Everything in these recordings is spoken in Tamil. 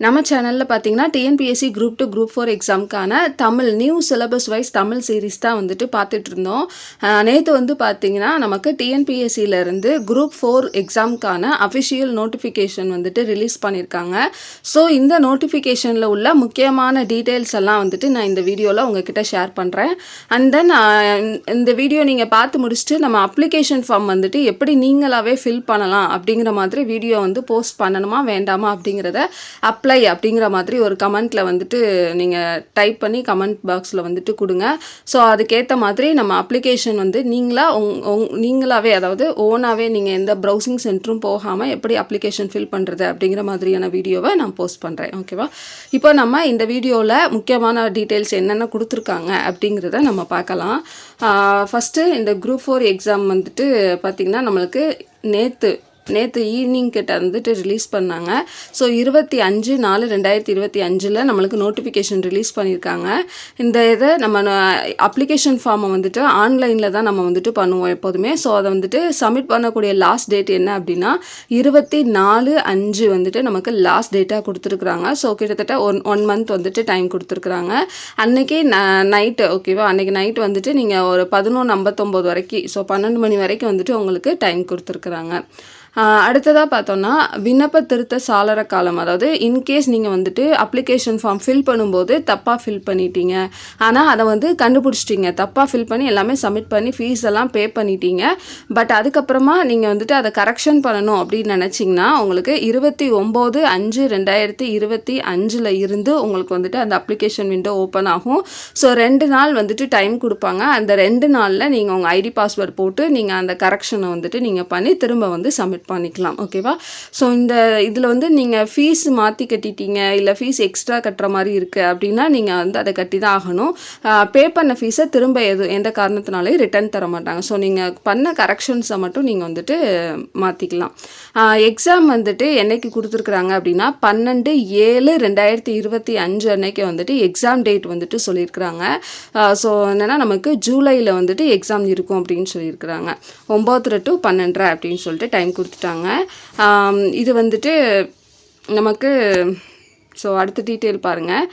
நம்ம சேனலில் பார்த்தீங்கன்னா TNPSC group two group four எக்ஸாமுக்கான Tamil new syllabus wise Tamil series தான் வந்துட்டு பார்த்துட்டு இருந்தோம் நேற்று வந்து பார்த்தீங்கன்னா நமக்கு டிஎன்பிஎஸ்சியிலேருந்து குரூப் ஃபோர் எக்ஸாமுக்கான அஃபிஷியல் நோட்டிஃபிகேஷன் வந்துட்டு ரிலீஸ் பண்ணியிருக்காங்க ஸோ இந்த நோட்டிஃபிகேஷனில் உள்ள முக்கியமான டீட்டெயில்ஸ் எல்லாம் வந்துட்டு நான் இந்த வீடியோவில் உங்ககிட்ட ஷேர் பண்ணுறேன் அண்ட் தென் இந்த வீடியோ நீங்கள் பார்த்து முடிச்சுட்டு நம்ம அப்ளிகேஷன் ஃபார்ம் வந்துட்டு எப்படி நீங்களாகவே ஃபில் பண்ணலாம் அப்படிங்கிற மாதிரி வீடியோ வந்து போஸ்ட் பண்ணணுமா வேண்டாமா அப்படிங்கிறத அப்ளை அப்படிங்கிற மாதிரி ஒரு கமெண்ட்டில் வந்துட்டு நீங்கள் டைப் பண்ணி கமெண்ட் பாக்ஸில் வந்துட்டு கொடுங்க. ஸோ அதுக்கேற்ற மாதிரி நம்ம அப்ளிகேஷன் வந்து நீங்களாக உங் உங் நீங்களாகவே அதாவது ஓனாகவே நீங்கள் எந்த ப்ரௌசிங் சென்டரும் போகாமல் எப்படி அப்ளிகேஷன் ஃபில் பண்ணுறது அப்படிங்கிற மாதிரியான வீடியோவை நான் போஸ்ட் பண்ணுறேன் ஓகேவா இப்போ நம்ம இந்த வீடியோவில் முக்கியமான டீட்டெயில்ஸ் என்னென்ன கொடுத்துருக்காங்க அப்படிங்கிறத நம்ம பார்க்கலாம். ஃபஸ்ட்டு இந்த குரூப் ஃபோர் எக்ஸாம் வந்துட்டு பார்த்திங்கன்னா நம்மளுக்கு நேற்று நேற்று ஈவினிங் கிட்ட வந்துட்டு ரிலீஸ் பண்ணாங்க. ஸோ இருபத்தி அஞ்சு நாலு ரெண்டாயிரத்தி இருபத்தி அஞ்சில் நம்மளுக்கு நோட்டிஃபிகேஷன் ரிலீஸ் பண்ணியிருக்காங்க இந்த இதை நம்ம அப்ளிகேஷன் ஃபார்மை வந்துட்டு ஆன்லைனில் தான் நம்ம வந்துட்டு பண்ணுவோம் எப்போதுமே. ஸோ அதை வந்துட்டு சப்மிட் பண்ணக்கூடிய லாஸ்ட் டேட் என்ன அப்படின்னா இருபத்தி நாலு அஞ்சு வந்துட்டு நமக்கு லாஸ்ட் டேட்டாக கொடுத்துருக்குறாங்க. ஸோ கிட்டத்தட்ட ஒன் ஒன் மந்த் வந்துட்டு டைம் கொடுத்துருக்குறாங்க. அன்றைக்கி ந நைட்டு ஓகேவா அன்றைக்கி நைட் வந்துட்டு நீங்கள் ஒரு பதினொன்று ஐம்பத்தொம்போது வரைக்கும் ஸோ பன்னெண்டு மணி வரைக்கும் வந்துட்டு உங்களுக்கு டைம் கொடுத்துருக்குறாங்க. அடுத்ததாக பார்த்தோன்னா விண்ணப்ப திருத்த சாளர காலம். அதாவது இன்கேஸ் நீங்கள் வந்துட்டு அப்ளிகேஷன் ஃபார்ம் ஃபில் பண்ணும்போது தப்பாக ஃபில் பண்ணிட்டீங்க. ஆனால் அதை வந்து கண்டுபிடிச்சிட்டிங்க. தப்பாக ஃபில் பண்ணி எல்லாமே சப்மிட் பண்ணி ஃபீஸ் எல்லாம் பே பண்ணிட்டீங்க. பட் அதுக்கப்புறமா நீங்கள் வந்துட்டு அதை கரெக்ஷன் பண்ணணும் அப்படின்னு நினச்சிங்கன்னா உங்களுக்கு இருபத்தி ஒம்பது அஞ்சு ரெண்டாயிரத்தி இருபத்தி அஞ்சில் இருந்து உங்களுக்கு வந்துட்டு அந்த அப்ளிகேஷன் விண்டோ ஓப்பன் ஆகும். ஸோ ரெண்டு நாள் வந்துட்டு டைம் கொடுப்பாங்க. அந்த ரெண்டு நாளில் நீங்கள் உங்கள் ஐடி பாஸ்வேர்ட் போட்டு நீங்கள் அந்த கரெக்ஷனை வந்துட்டு நீங்கள் பண்ணி திரும்ப வந்து சப்மிட் பண்ணிக்கலாம் ஓகேவா ஸோ இந்த இதில் வந்து நீங்கள் ஃபீஸ் மாற்றி கட்டிட்டீங்க இல்லை ஃபீஸ் எக்ஸ்ட்ரா கட்டுற மாதிரி இருக்குது அப்படின்னா நீங்கள் வந்து அதை கட்டி தான் ஆகணும் பே பண்ண ஃபீஸை திரும்ப எது எந்த காரணத்தினாலையும் ரிட்டர்ன் தர மாட்டாங்க. ஸோ நீங்கள் பண்ண கரெக்ஷன்ஸை மட்டும் நீங்கள் வந்துட்டு மாற்றிக்கலாம் எக்ஸாம் வந்துட்டு என்னைக்கு கொடுத்துருக்குறாங்க அப்படின்னா பன்னெண்டு ஏழு ரெண்டாயிரத்தி இருபத்தி அஞ்சு அன்னைக்கு வந்துட்டு எக்ஸாம் டேட் வந்துட்டு சொல்லியிருக்கிறாங்க. ஸோ என்னென்னா நமக்கு ஜூலையில் வந்துட்டு எக்ஸாம் இருக்கும் அப்படின்னு சொல்லியிருக்கிறாங்க. ஒம்பது டு பன்னெண்டரை அப்படின்னு சொல்லிட்டு டைம் கொடுத்து கொடுத்துட்டாங்க. இது வந்துட்டு நமக்கு ஸோ அடுத்த டீட்டெயில் பாருங்கள்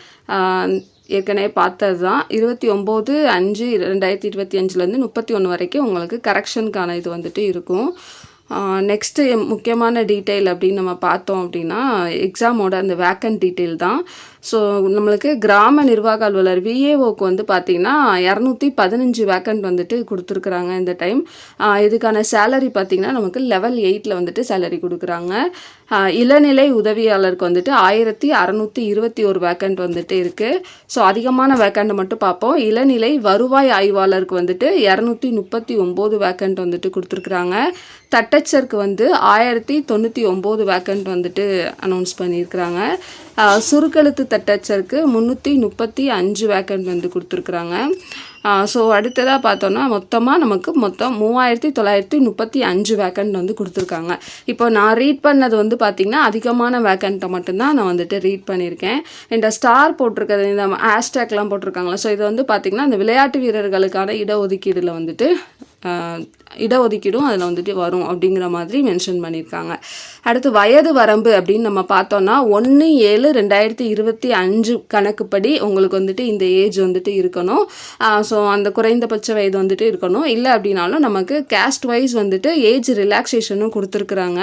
ஏற்கனவே பார்த்தது தான் இருபத்தி ஒம்பது அஞ்சு ரெண்டாயிரத்தி இருபத்தி அஞ்சுலேருந்து முப்பத்தி ஒன்று வரைக்கும் உங்களுக்கு கரெக்ஷனுக்கான இது வந்துட்டு இருக்கும். நெக்ஸ்ட்டு முக்கியமான டீட்டெயில் அப்படின்னு நம்ம பார்த்தோம் அப்படின்னா எக்ஸாமோட அந்த வேக்கன்ட் டீட்டெயில் தான். ஸோ நம்மளுக்கு கிராம நிர்வாக அலுவலர் விஏஓக்கு வந்து பார்த்திங்கன்னா இரநூத்தி பதினஞ்சு வேக்கண்ட் வந்துட்டு கொடுத்துருக்குறாங்க இந்த டைம் இதுக்கான சேலரி பார்த்திங்கன்னா நமக்கு லெவல் எயிட்டில் வந்துட்டு சேலரி கொடுக்குறாங்க. இளநிலை உதவியாளருக்கு வந்துட்டு ஆயிரத்தி அறநூற்றி இருபத்தி ஒரு வேக்கண்ட் வந்துட்டு இருக்குது ஸோ அதிகமான வேக்கண்ட்டை மட்டும் பார்ப்போம் இளநிலை வருவாய் ஆய்வாளருக்கு வந்துட்டு இரநூத்தி முப்பத்தி ஒம்பது வேக்கண்ட் வந்துட்டு கொடுத்துருக்குறாங்க. தட்டச்சருக்கு வந்து ஆயிரத்தி தொண்ணூற்றி ஒம்பது வேக்கண்ட் வந்துட்டு அனௌன்ஸ் பண்ணியிருக்கிறாங்க. சுருக்கெழுத்து தட்டச்சருக்கு முந்நூற்றி முப்பத்தி அஞ்சு வேக்கண்ட் வந்து கொடுத்துருக்குறாங்க. ஸோ அடுத்ததாக பார்த்தோன்னா மொத்தமாக நமக்கு மொத்தம் மூவாயிரத்தி தொள்ளாயிரத்தி முப்பத்தி அஞ்சு வேக்கண்ட் வந்து கொடுத்துருக்காங்க. இப்போ நான் ரீட் பண்ணது வந்து பார்த்திங்கன்னா அதிகமான வேக்கண்ட்டை மட்டும்தான் நான் வந்துட்டு ரீட் பண்ணியிருக்கேன். இந்த ஸ்டார் போட்டிருக்கிறது இந்த ஹேஷ்டேக்லாம் போட்டிருக்காங்களா ஸோ இது வந்து பார்த்திங்கன்னா இந்த விளையாட்டு வீரர்களுக்கான இடஒதுக்கீடில் வந்துட்டு இடஒதுக்கீடும் அதில் வந்துட்டு வரும் அப்படிங்கிற மாதிரி மென்ஷன் பண்ணியிருக்காங்க. அடுத்து வயது வரம்பு அப்படின்னு நம்ம பார்த்தோன்னா ஒன்று ஏழு ரெண்டாயிரத்தி இருபத்தி அஞ்சு கணக்குப்படி உங்களுக்கு வந்துட்டு இந்த ஏஜ் வந்துட்டு இருக்கணும். ஸோ ஸோ அந்த குறைந்தபட்ச வயது வந்துட்டு இருக்கணும். இல்லை அப்படின்னாலும் நமக்கு கேஸ்ட் வைஸ் வந்துட்டு ஏஜ் ரிலாக்ஸேஷனும் கொடுத்துருக்குறாங்க.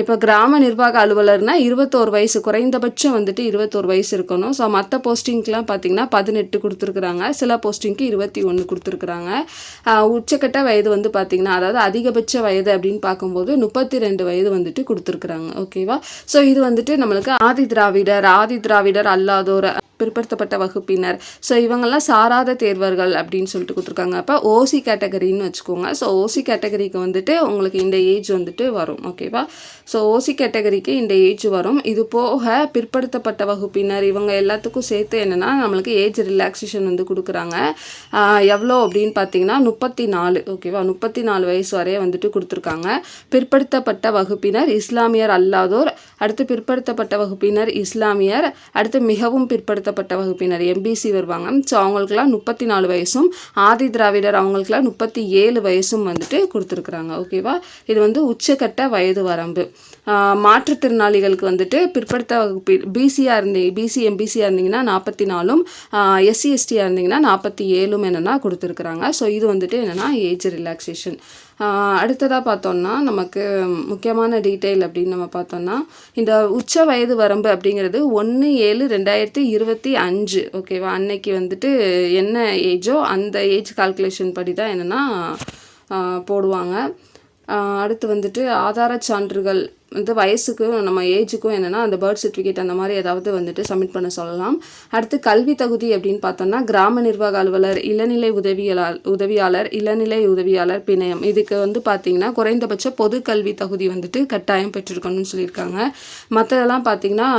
இப்போ கிராம நிர்வாக அலுவலர்னால் இருபத்தோரு வயசு குறைந்தபட்சம் வந்துட்டு இருபத்தோரு வயசு இருக்கணும். ஸோ மற்ற போஸ்டிங்க்கெலாம் பார்த்திங்கன்னா பதினெட்டு கொடுத்துருக்குறாங்க. சில போஸ்டிங்க்கு இருபத்தி ஒன்று கொடுத்துருக்குறாங்க. உச்சக்கட்ட வயது வந்து பார்த்திங்கன்னா அதாவது அதிகபட்ச வயது அப்படின்னு பார்க்கும்போது முப்பத்தி ரெண்டு வயது வந்துட்டு கொடுத்துருக்குறாங்க. ஓகேவா ஸோ இது வந்துட்டு நம்மளுக்கு ஆதி திராவிடர் ஆதி திராவிடர் அல்லாதோர் பிற்படுத்தப்பட்ட வகுப்பினர். ஸோ இவங்கெல்லாம் சாராத தேர்வர்கள் அப்படின்னு சொல்லிட்டு கொடுத்துருக்காங்க. அப்போ ஓசி கேட்டகரின்னு வச்சுக்கோங்க. ஸோ ஓசி கேட்டகரிக்கு வந்துட்டு உங்களுக்கு இந்த ஏஜ் வந்துட்டு வரும். ஓகேவா ஸோ ஓசி கேட்டகரிக்கு இந்த ஏஜ் வரும். இது போக பிற்படுத்தப்பட்ட வகுப்பினர் இவங்க எல்லாத்துக்கும் சேர்த்து என்னென்னா நம்மளுக்கு ஏஜ் ரிலாக்ஸேஷன் வந்து கொடுக்குறாங்க. எவ்வளோ அப்படின்னு பார்த்தீங்கன்னா முப்பத்தி நாலு ஓகேவா முப்பத்தி நாலு வயசு வரைய வந்துட்டு கொடுத்துருக்காங்க. பிற்படுத்தப்பட்ட வகுப்பினர் இஸ்லாமியர் அல்லாதோர். அடுத்து பிற்படுத்தப்பட்ட வகுப்பினர் இஸ்லாமியர். அடுத்து மிகவும் பிற்படுத்த பிற்படுத்தப்பட்ட வகுப்பினர் எம்பிசி வருவாங்க. ஸோ அவங்களுக்குலாம் முப்பத்தி நாலு வயசும் ஆதி திராவிடர் அவங்களுக்குலாம் முப்பத்தி ஏழு வயசும் வந்துட்டு கொடுத்துருக்குறாங்க. ஓகேவா இது வந்து உச்சக்கட்ட வயது வரம்பு. மாற்றுத்திறனாளிகளுக்கு வந்துட்டு பிற்படுத்த வகுப்பில் பிசியாக இருந்தீங்க பிசி எம்பிசியாக இருந்தீங்கன்னா நாற்பத்தி நாலும் எஸ்சி எஸ்டியாக இருந்தீங்கன்னா நாற்பத்தி ஏழும் என்னென்னா கொடுத்துருக்குறாங்க. ஸோ இது வந்துட்டு என்னென்னா ஏஜ் ரிலாக்ஸேஷன் அடுத்ததாக பார்த்தோம்னா நமக்கு முக்கியமான டீட்டெயில் அப்படின்னு நம்ம பார்த்தோம்னா இந்த உச்ச வயது வரம்பு அப்படிங்கிறது ஒன்று ஏழு ரெண்டாயிரத்தி இருபத்தி அஞ்சு. ஓகேவா அன்னைக்கு வந்துட்டு என்ன ஏஜோ அந்த ஏஜ் கால்குலேஷன் படி தான் என்னென்னா போடுவாங்க. அடுத்து வந்துட்டு ஆதார சான்றுகள் வந்து வயசுக்கும் நம்ம ஏஜுக்கும் என்னென்னா அந்த பர்த் சர்டிஃபிகேட் அந்த மாதிரி ஏதாவது வந்துட்டு சப்மிட் பண்ண சொல்லலாம். அடுத்து கல்வி தகுதி அப்படின்னு பார்த்தோம்னா கிராம நிர்வாக அலுவலர் இளநிலை உதவியாளர் உதவியாளர் இளநிலை உதவியாளர் பிணையம். இதுக்கு வந்து பார்த்தீங்கன்னா குறைந்தபட்ச பொது கல்வி தகுதி வந்துட்டு கட்டாயம் பெற்றிருக்கணும்னு சொல்லியிருக்காங்க. மற்றதெல்லாம் பார்த்தீங்கன்னா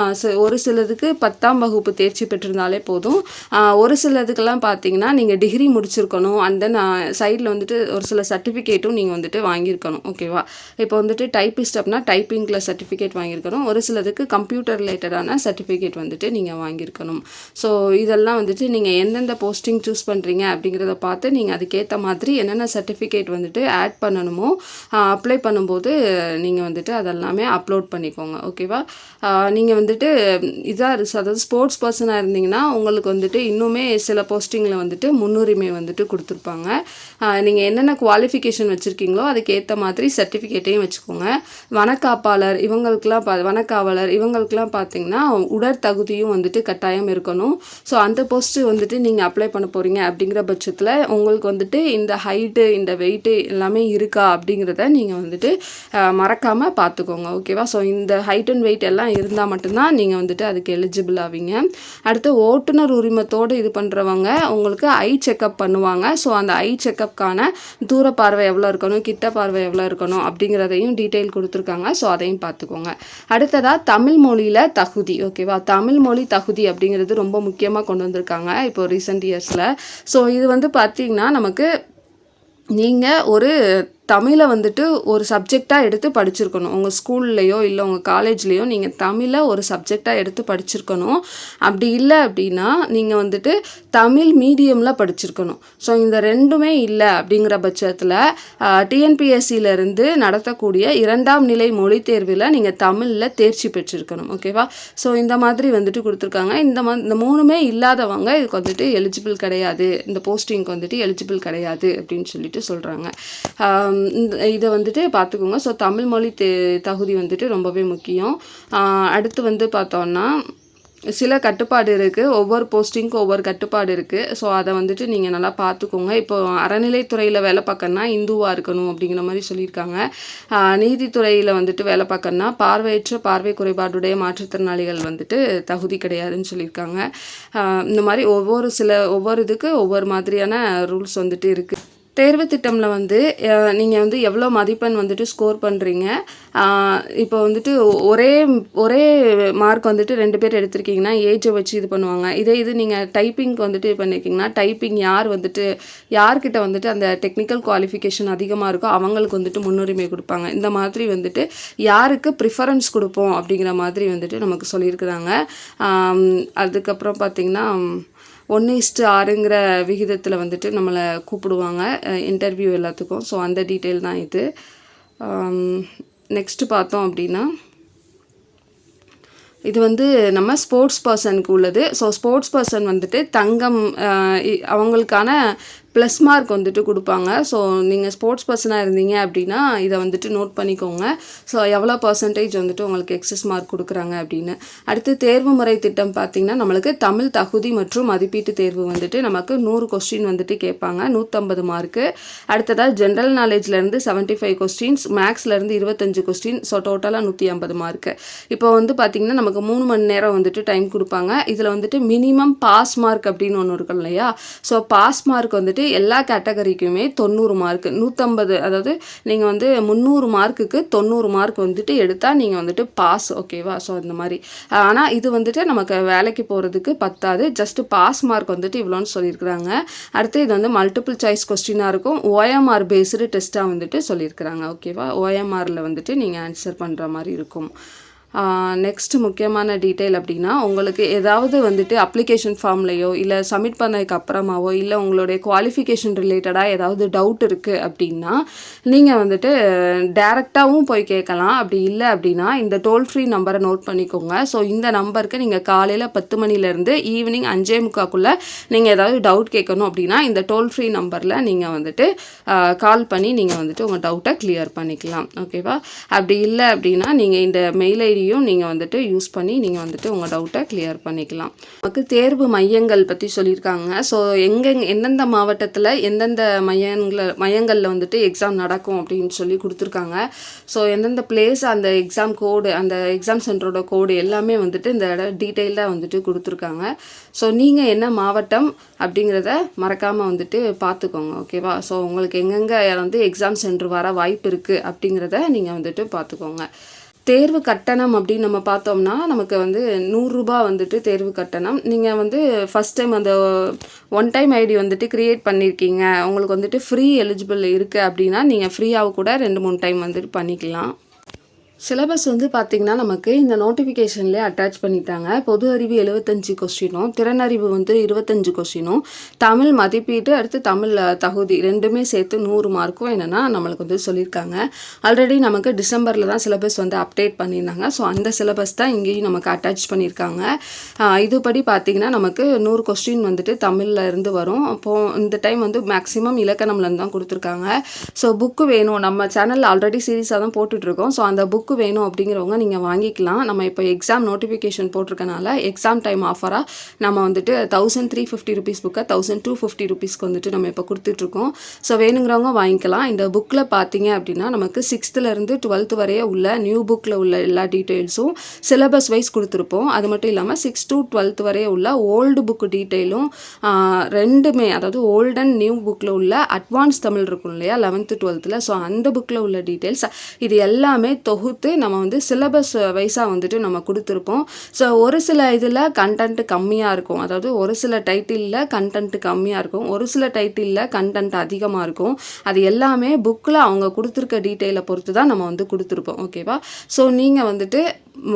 ஒரு சிலதுக்கு பத்தாம் வகுப்பு தேர்ச்சி பெற்றிருந்தாலே போதும். ஒரு சிலதுக்கெல்லாம் பார்த்தீங்கன்னா நீங்கள் டிகிரி முடிச்சிருக்கணும். அண்ட் தென் சைடில் வந்துட்டு ஒரு சில சர்டிஃபிகேட்டும் நீங்கள் வந்துட்டு வாங்கியிருக்கணும். ஓகேவா? இப்போ வந்துட்டு டைப்பிஸ்ட் அப்படின்னா டைப்பிங்கில் சர்டிஃபிகேட் வாங்கியிருக்கணும். ஒரு சிலதுக்கு கம்ப்யூட்டர் ரிலேட்டடான சர்டிஃபிகேட் வந்துட்டு நீங்கள் வாங்கியிருக்கணும். ஸோ இதெல்லாம் வந்துட்டு நீங்கள் எந்தெந்த போஸ்டிங் சூஸ் பண்ணுறீங்க அப்படிங்கிறத பார்த்து நீங்கள் அதுக்கேற்ற மாதிரி என்னென்ன சர்டிஃபிகேட் வந்துட்டு ஆட் பண்ணணுமோ அப்ளை பண்ணும்போது நீங்கள் வந்துட்டு அதெல்லாமே அப்லோட் பண்ணிக்கோங்க. ஓகேவா நீங்கள் வந்துட்டு இதாக அதாவது ஸ்போர்ட்ஸ் பர்சனாக இருந்தீங்கன்னா உங்களுக்கு வந்துட்டு இன்னுமே சில போஸ்டிங்கில் வந்துட்டு முன்னுரிமை வந்துட்டு கொடுத்துருப்பாங்க. நீங்கள் என்னென்ன குவாலிஃபிகேஷன் வச்சுருக்கீங்களோ அதுக்கேற்ற மாதிரி சர்டிஃபிகேட்டையும் வச்சுக்கோங்க. வனக்காப்பாளர் இவங்களுக்கெல்லாம் பா வனக்காவலர் இவங்களுக்கெல்லாம் பார்த்தீங்கன்னா உடற்தகுதியும் வந்துட்டு கட்டாயம் இருக்கணும். ஸோ அந்த போஸ்ட்டு வந்துட்டு நீங்கள் அப்ளை பண்ண போகிறீங்க அப்படிங்கிற பட்சத்தில் உங்களுக்கு வந்துட்டு இந்த ஹைட்டு இந்த வெயிட்டு எல்லாமே இருக்கா அப்படிங்கிறத நீங்கள் வந்துட்டு மறக்காமல் பார்த்துக்கோங்க ஓகேவா ஸோ இந்த ஹைட் அண்ட் வெயிட் எல்லாம் இருந்தால் மட்டும்தான் நீங்கள் வந்துட்டு அதுக்கு எலிஜிபிள் ஆவீங்க. அடுத்து ஓட்டுநர் உரிமத்தோடு இது பண்ணுறவங்க உங்களுக்கு ஐ செக்கப் பண்ணுவாங்க. ஸோ அந்த ஐ செக்கப்க்கான தூர பார்வை எவ்வளோ இருக்கணும் கிட்ட பார்வை எவ்வளோ இருக்கணும் அப்படிங்கிறதையும் டீட்டெயில் கொடுத்துருக்காங்க. ஸோ அதை அதையும் பார்த்துக்கோங்க. அடுத்ததாக தமிழ் மொழியில் தகுதி. ஓகேவா தமிழ் மொழி தகுதி அப்படிங்கிறது ரொம்ப முக்கியமாக கொண்டு வந்திருக்காங்க இப்போ ரீசெண்ட் இயர்ஸில் ஸோ இது வந்து பார்த்திங்கன்னா நமக்கு நீங்கள் ஒரு தமிழை வந்துட்டு ஒரு சப்ஜெக்டாக எடுத்து படிச்சிருக்கணும். உங்கள் ஸ்கூல்லையோ இல்லை உங்கள் காலேஜ்லேயோ நீங்கள் தமிழை ஒரு சப்ஜெக்டாக எடுத்து படிச்சிருக்கணும். அப்படி இல்லை அப்படின்னா நீங்கள் வந்துட்டு தமிழ் மீடியமில் படிச்சிருக்கணும். ஸோ இந்த ரெண்டுமே இல்லை அப்படிங்கிற பட்சத்தில் டிஎன்பிஎஸ்சியிலேருந்து நடத்தக்கூடிய இரண்டாம் நிலை மொழி தேர்வில் நீங்கள் தமிழில் தேர்ச்சி பெற்றிருக்கணும். ஓகேவா ஸோ இந்த மாதிரி வந்துட்டு கொடுத்துருக்காங்க. இந்த மா இந்த மூணுமே இல்லாதவங்க இதுக்கு வந்துட்டு எலிஜிபிள் கிடையாது. இந்த போஸ்டிங்க்கு வந்துட்டு எலிஜிபிள் கிடையாது அப்படின்னு சொல்லிட்டு சொல்கிறாங்க இதை வந்துட்டு பார்த்துக்கோங்க. ஸோ தமிழ் மொழி தே தகுதி வந்துட்டு ரொம்பவே முக்கியம். அடுத்து வந்து பார்த்தோன்னா சில கட்டுப்பாடு இருக்குது ஒவ்வொரு போஸ்டிங்க்கும் ஒவ்வொரு கட்டுப்பாடு இருக்குது ஸோ அதை வந்துட்டு நீங்கள் நல்லா பார்த்துக்கோங்க. இப்போ அறநிலைத்துறையில் வேலை பார்க்கணுன்னா இந்துவாக இருக்கணும் அப்படிங்கிற மாதிரி சொல்லியிருக்காங்க. நீதித்துறையில் வந்துட்டு வேலை பார்க்கணுன்னா பார்வையற்ற பார்வை குறைபாடுடைய மாற்றுத்திறனாளிகள் வந்துட்டு தகுதி கிடையாதுன்னு சொல்லியிருக்காங்க. இந்த மாதிரி ஒவ்வொரு சில ஒவ்வொரு இதுக்கு ஒவ்வொரு மாதிரியான ரூல்ஸ் வந்துட்டு இருக்குது தேர்வு திட்டமில் வந்து நீங்கள் வந்து எவ்வளோ மதிப்பெண் வந்துட்டு ஸ்கோர் பண்ணுறீங்க இப்போ வந்துட்டு ஒரே ஒரே மார்க் வந்துட்டு ரெண்டு பேர் எடுத்திருக்கீங்கன்னா ஏஜை வச்சு இது பண்ணுவாங்க. இதே இது நீங்கள் டைப்பிங்க்கு வந்துட்டு இது பண்ணியிருக்கீங்கன்னா டைப்பிங் யார் வந்துட்டு யார்கிட்ட வந்துட்டு அந்த டெக்னிக்கல் குவாலிஃபிகேஷன் அதிகமாக இருக்கோ அவங்களுக்கு வந்துட்டு முன்னுரிமை கொடுப்பாங்க. இந்த மாதிரி வந்துட்டு யாருக்கு ப்ரிஃபரன்ஸ் கொடுப்போம் அப்படிங்கிற மாதிரி வந்துட்டு நமக்கு சொல்லியிருக்கிறாங்க. அதுக்கப்புறம் பார்த்திங்கன்னா ஒன்று இஸ்ட்டு ஆறுங்கிற விகிதத்தில் வந்துட்டு நம்மளை கூப்பிடுவாங்க. இன்டர்வியூ எல்லாத்துக்கும். ஸோ அந்த டீட்டெயில் தான் இது. நெக்ஸ்ட்டு பார்த்தோம் அப்படின்னா இது வந்து நம்ம ஸ்போர்ட்ஸ் பர்சனுக்கு உள்ளது. ஸோ ஸ்போர்ட்ஸ் பர்சன் வந்துட்டு தங்கம் அவங்களுக்கான ப்ளஸ் மார்க் வந்துட்டு கொடுப்பாங்க. ஸோ நீங்கள் ஸ்போர்ட்ஸ் பர்சனாக இருந்தீங்க அப்படின்னா இதை வந்துட்டு நோட் பண்ணிக்கோங்க. ஸோ எவ்வளோ பர்சன்டேஜ் வந்துட்டு உங்களுக்கு எக்ஸஸ் மார்க் கொடுக்குறாங்க அப்படின்னு. அடுத்து தேர்வு முறை திட்டம் பார்த்தீங்கன்னா நம்மளுக்கு தமிழ் தகுதி மற்றும் மதிப்பீட்டு தேர்வு வந்துட்டு நமக்கு நூறு கொஸ்டின் வந்துட்டு கேட்பாங்க. நூற்றம்பது மார்க்கு அடுத்ததாக ஜென்ரல் நாலேஜ்லேருந்து செவன்ட்டி ஃபைவ் கொஸ்டின்ஸ் மேக்ஸ்லேருந்து இருபத்தஞ்சு கொஸ்டின் ஸோ டோட்டலாக நூற்றி ஐம்பது மார்க்கு இப்போ வந்து பார்த்திங்கன்னா நமக்கு மூணு மணி நேரம் வந்துட்டு டைம் கொடுப்பாங்க. இதில் வந்துட்டு மினிமம் பாஸ் மார்க் அப்படின்னு ஒன்று இருக்கும் இல்லையா? ஸோ பாஸ் மார்க் வந்துட்டு எல்லா கேட்டகரிக்குமே தொண்ணூறு மார்க் நூற்றம்பது அதாவது நீங்கள் வந்து முந்நூறு மார்க்குக்கு தொண்ணூறு மார்க் வந்துட்டு எடுத்தால் நீங்கள் வந்துட்டு பாஸ் ஓகேவா ஸோ இந்த மாதிரி. ஆனால் இது வந்துட்டு நமக்கு வேலைக்கு போகிறதுக்கு பத்தாது. ஜஸ்ட் பாஸ் மார்க் வந்துட்டு இவ்வளோன்னு சொல்லியிருக்கிறாங்க. அடுத்து இது வந்து மல்டிபிள் சாய்ஸ் கொஸ்டினாக இருக்கும். ஓஎம்ஆர் பேஸ்டு டெஸ்ட்டாக வந்துட்டு சொல்லியிருக்கிறாங்க. ஓகேவா ஓஎம்ஆரில் வந்துட்டு நீங்கள் ஆன்சர் பண்ணுற மாதிரி இருக்கும். நெக்ஸ்ட் முக்கியமான டீட்டெயில் அப்படின்னா உங்களுக்கு ஏதாவது வந்துட்டு அப்ளிகேஷன் ஃபார்ம்லேயோ இல்லை சப்மிட் பண்ணதுக்கு அப்புறமாவோ இல்லை உங்களுடைய குவாலிஃபிகேஷன் ரிலேட்டடாக ஏதாவது டவுட் இருக்குது அப்படின்னா நீங்கள் வந்துட்டு டேரெக்டாகவும் போய் கேட்கலாம். அப்படி இல்லை அப்படின்னா இந்த டோல் ஃப்ரீ நம்பரை நோட் பண்ணிக்கோங்க. ஸோ இந்த நம்பருக்கு நீங்கள் காலையில் பத்து மணிலேருந்து ஈவினிங் அஞ்சே முக்காக்குள்ளே நீங்கள் ஏதாவது டவுட் கேட்கணும் அப்படின்னா இந்த டோல் ஃப்ரீ நம்பரில் நீங்கள் வந்துட்டு கால் பண்ணி நீங்கள் வந்துட்டு உங்கள் டவுட்டை கிளியர் பண்ணிக்கலாம். ஓகேவா அப்படி இல்லை அப்படின்னா நீங்கள் இந்த மெயில் ஐடி ஐடியும் நீங்கள் வந்துட்டு யூஸ் பண்ணி நீங்கள் வந்துட்டு உங்கள் டவுட்டை கிளியர் பண்ணிக்கலாம். நமக்கு தேர்வு மையங்கள் பற்றி சொல்லியிருக்காங்க. ஸோ எங்கெங்க எந்தெந்த மாவட்டத்தில் எந்தெந்த மையங்களை மையங்களில் வந்துட்டு எக்ஸாம் நடக்கும் அப்படின்னு சொல்லி கொடுத்துருக்காங்க. ஸோ எந்தெந்த பிளேஸ் அந்த எக்ஸாம் கோடு அந்த எக்ஸாம் சென்டரோட கோடு எல்லாமே வந்துட்டு இந்த டீட்டெயிலாக வந்துட்டு கொடுத்துருக்காங்க. ஸோ நீங்கள் என்ன மாவட்டம் அப்படிங்கிறத மறக்காமல் வந்துட்டு பார்த்துக்கோங்க ஓகேவா ஸோ உங்களுக்கு எங்கெங்கே வந்து எக்ஸாம் சென்டர் வர வாய்ப்பு இருக்குது அப்படிங்கிறத நீங்கள் வந்துட்டு பார்த்துக்கோங்க. தேர்வு கட்டணம் அப்படின்னு நம்ம பார்த்தோம்னா நமக்கு வந்து நூறுரூபா வந்துட்டு தேர்வு கட்டணம். நீங்கள் வந்து ஃபஸ்ட் டைம் அந்த ஒன் டைம் ஐடி வந்துட்டு க்ரியேட் பண்ணியிருக்கீங்க உங்களுக்கு வந்துட்டு ஃப்ரீ எலிஜிபிள் இருக்குது அப்படின்னா நீங்கள் ஃப்ரீயாக கூட ரெண்டு மூணு டைம் வந்துட்டு பண்ணிக்கலாம். சிலபஸ் வந்து பார்த்திங்கன்னா நமக்கு இந்த நோட்டிஃபிகேஷன்லேயே அட்டாச் பண்ணிட்டாங்க. பொது அறிவு எழுபத்தஞ்சு கொஸ்டினும் திறனறிவு வந்து இருபத்தஞ்சு கொஸ்டினும் தமிழ் மதிப்பீட்டு அடுத்து தமிழ் தகுதி ரெண்டுமே சேர்த்து நூறு மார்க்கும் என்னென்னா நம்மளுக்கு வந்து சொல்லியிருக்காங்க ஆல்ரெடி நமக்கு டிசம்பரில் தான் சிலபஸ் வந்து அப்டேட் பண்ணியிருந்தாங்க. ஸோ அந்த சிலபஸ் தான் இங்கேயும் நமக்கு அட்டாச் பண்ணியிருக்காங்க. இதுபடி பார்த்திங்கன்னா நமக்கு நூறு கொஸ்டின் வந்துட்டு தமிழில் இருந்து வரும். அப்போது இந்த டைம் வந்து மேக்ஸிமம் இலக்கணம்லேருந்து தான் கொடுத்துருக்காங்க. ஸோ புக்கு வேணும். நம்ம சேனலில் ஆல்ரெடி சீரீஸாக தான் போட்டுட்ருக்கோம் ஸோ அந்த புக் புக்கு வேணும் அப்படிங்கிறவங்க நீங்கள் வாங்கிக்கலாம். நம்ம இப்போ எக்ஸாம் நோட்டிஃபிகேஷன் போட்டிருக்கனால எக்ஸாம் டைம் ஆஃபராக நம்ம வந்துட்டு தௌசண்ட் த்ரீ ஃபிஃப்டி ருபீஸ் புக்கை தௌசண்ட் டூ ஃபிஃப்டி ருபீஸ்க்கு வந்துட்டு நம்ம இப்போ கொடுத்துட்ருக்கோம். ஸோ வேணுங்கிறவங்க வாங்கிக்கலாம். இந்த புக்கில் பார்த்தீங்க அப்படின்னா நமக்கு சிக்ஸ்த்துலேருந்து டுவெல்த்து வரைய உள்ள நியூ புக்கில் உள்ள எல்லா டீட்டெயில்ஸும் சிலபஸ் வைஸ் கொடுத்துருப்போம். அது மட்டும் இல்லாமல் சிக்ஸ் டு டுவெல்த் வரைய உள்ள ஓல்டு புக்கு டீட்டெயிலும் ரெண்டுமே அதாவது ஓல்டு அண்ட் நியூ புக்கில் உள்ள அட்வான்ஸ் தமிழ் இருக்கும் இல்லையா லெவன்த்து டுவெல்த்தில் ஸோ அந்த புக்கில் உள்ள டீட்டெயில்ஸ் இது எல்லாமே தொகு கொடுத்து நம்ம வந்து சிலபஸ் வைஸாக வந்துட்டு நம்ம கொடுத்துருப்போம் ஸோ ஒரு சில இதில் கண்டென்ட் கம்மியாக இருக்கும். அதாவது ஒரு சில டைட்டிலில் கண்டென்ட் கம்மியாக இருக்கும். ஒரு சில டைட்டிலில் கண்டென்ட் அதிகமாக இருக்கும். அது எல்லாமே புக்கில் அவங்க கொடுத்துருக்க டீட்டெயிலை பொறுத்து தான் நம்ம வந்து கொடுத்துருப்போம். ஓகேவா ஸோ நீங்கள் வந்துட்டு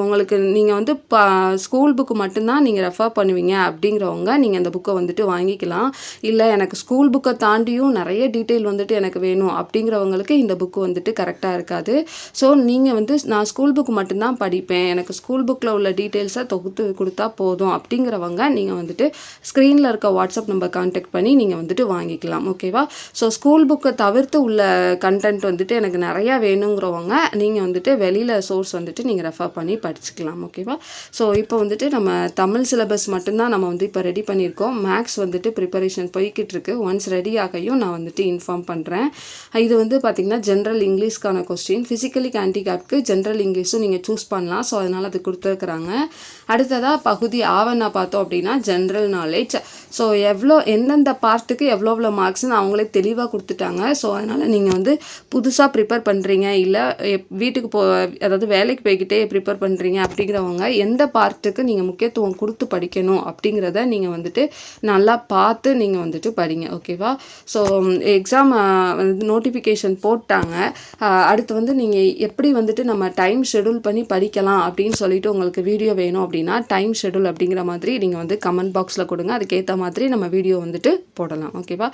உங்களுக்கு நீங்கள் வந்து ப ஸ்கூல் புக்கு மட்டும்தான் நீங்கள் ரெஃபர் பண்ணுவீங்க அப்படிங்கிறவங்க நீங்கள் அந்த புக்கை வந்துட்டு வாங்கிக்கலாம். இல்லை எனக்கு ஸ்கூல் புக்கை தாண்டியும் நிறைய டீட்டெயில் வந்துட்டு எனக்கு வேணும் அப்படிங்கிறவங்களுக்கு இந்த புக்கு வந்துட்டு கரெக்டாக இருக்காது. ஸோ நீங்கள் வந்து நான் ஸ்கூல் புக்கு மட்டும்தான் படிப்பேன். எனக்கு ஸ்கூல் புக்கில் உள்ள டீட்டெயில்ஸை தொகுத்து கொடுத்தா போதும் அப்படிங்கிறவங்க நீங்கள் வந்துட்டு ஸ்க்ரீனில் இருக்க வாட்ஸ்அப் நம்பர் கான்டாக்ட் பண்ணி நீங்கள் வந்துட்டு வாங்கிக்கலாம். ஓகேவா ஸோ ஸ்கூல் புக்கை தவிர்த்து உள்ள கண்டென்ட் வந்துட்டு எனக்கு நிறையா வேணுங்கிறவங்க நீங்கள் வந்துட்டு வெளியில் சோர்ஸ் வந்துட்டு நீங்கள் ரெஃபர் பண்ணி படிச்சுக்கலாம் ஓகேவா ஸோ இப்போ வந்துட்டு நம்ம தமிழ் சிலபஸ் மட்டும்தான் நம்ம வந்து இப்போ ரெடி பண்ணியிருக்கோம். மேக்ஸ் வந்துட்டு ப்ரிப்பரேஷன் போய்கிட்டு இருக்கு. ஒன்ஸ் ரெடி ஆகையும் நான் வந்துட்டு இன்ஃபார்ம் பண்ணுறேன் இது வந்து பார்த்திங்கன்னா ஜென்ரல் இங்கிலீஷ்க்கான கொஸ்டின் ஃபிசிக்கலி ஹேண்டிகேப்க்கு ஜென்ரல் இங்கிலீஷும் நீங்கள் சூஸ் பண்ணலாம். ஸோ அதனால் அது கொடுத்துருக்குறாங்க. அடுத்ததாக பகுதி ஆவணா பார்த்தோம் அப்படின்னா ஜென்ரல் நாலேஜ் ஸோ எவ்வளோ எந்தெந்த பார்ட்டுக்கு எவ்வளோ எவ்வளோ மார்க்ஸ்னு அவங்களே தெளிவாக கொடுத்துட்டாங்க. ஸோ அதனால் நீங்கள் வந்து புதுசாக ப்ரிப்பேர் பண்ணுறீங்க இல்லை வீட்டுக்கு போ அதாவது வேலைக்கு போய்கிட்டே ப்ரிப்பேர் பண்ணுறீங்க அப்படிங்கிறவங்க எந்த பார்ட்டுக்கு நீங்கள் முக்கியத்துவம் கொடுத்து படிக்கணும் அப்படிங்கிறத நீங்கள் வந்துட்டு நல்லா பார்த்து நீங்கள் வந்துட்டு படிங்க ஓகேவா ஸோ எக்ஸாம் வந்து நோட்டிஃபிகேஷன் போட்டாங்க. அடுத்து வந்து நீங்கள் எப்படி வந்துட்டு நம்ம டைம் ஷெடியூல் பண்ணி படிக்கலாம் அப்படின்னு சொல்லிட்டு உங்களுக்கு வீடியோ வேணும் அப்படின்னா டைம் ஷெடியூல் அப்படிங்கிற மாதிரி நீங்கள் வந்து கமெண்ட் பாக்ஸில் கொடுங்க. அதுக்கேற்ற மாதிரி நம்ம வீடியோ வந்துட்டு போடலாம் ஓகேவா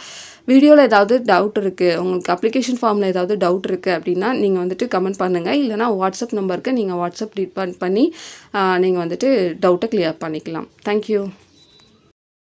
வீடியோவில் ஏதாவது டவுட் இருக்குது உங்களுக்கு அப்ளிகேஷன் ஃபார்மில் ஏதாவது டவுட் இருக்குது அப்படின்னா நீங்கள் வந்துட்டு கமெண்ட் பண்ணுங்கள் இல்லைனா வாட்ஸ்அப் நம்பருக்கு நீங்கள் வாட்ஸ்அப் பண்ணி நீங்கள் வந்துட்டு டவுட்டை கிளியர் பண்ணிக்கலாம். தேங்க்யூ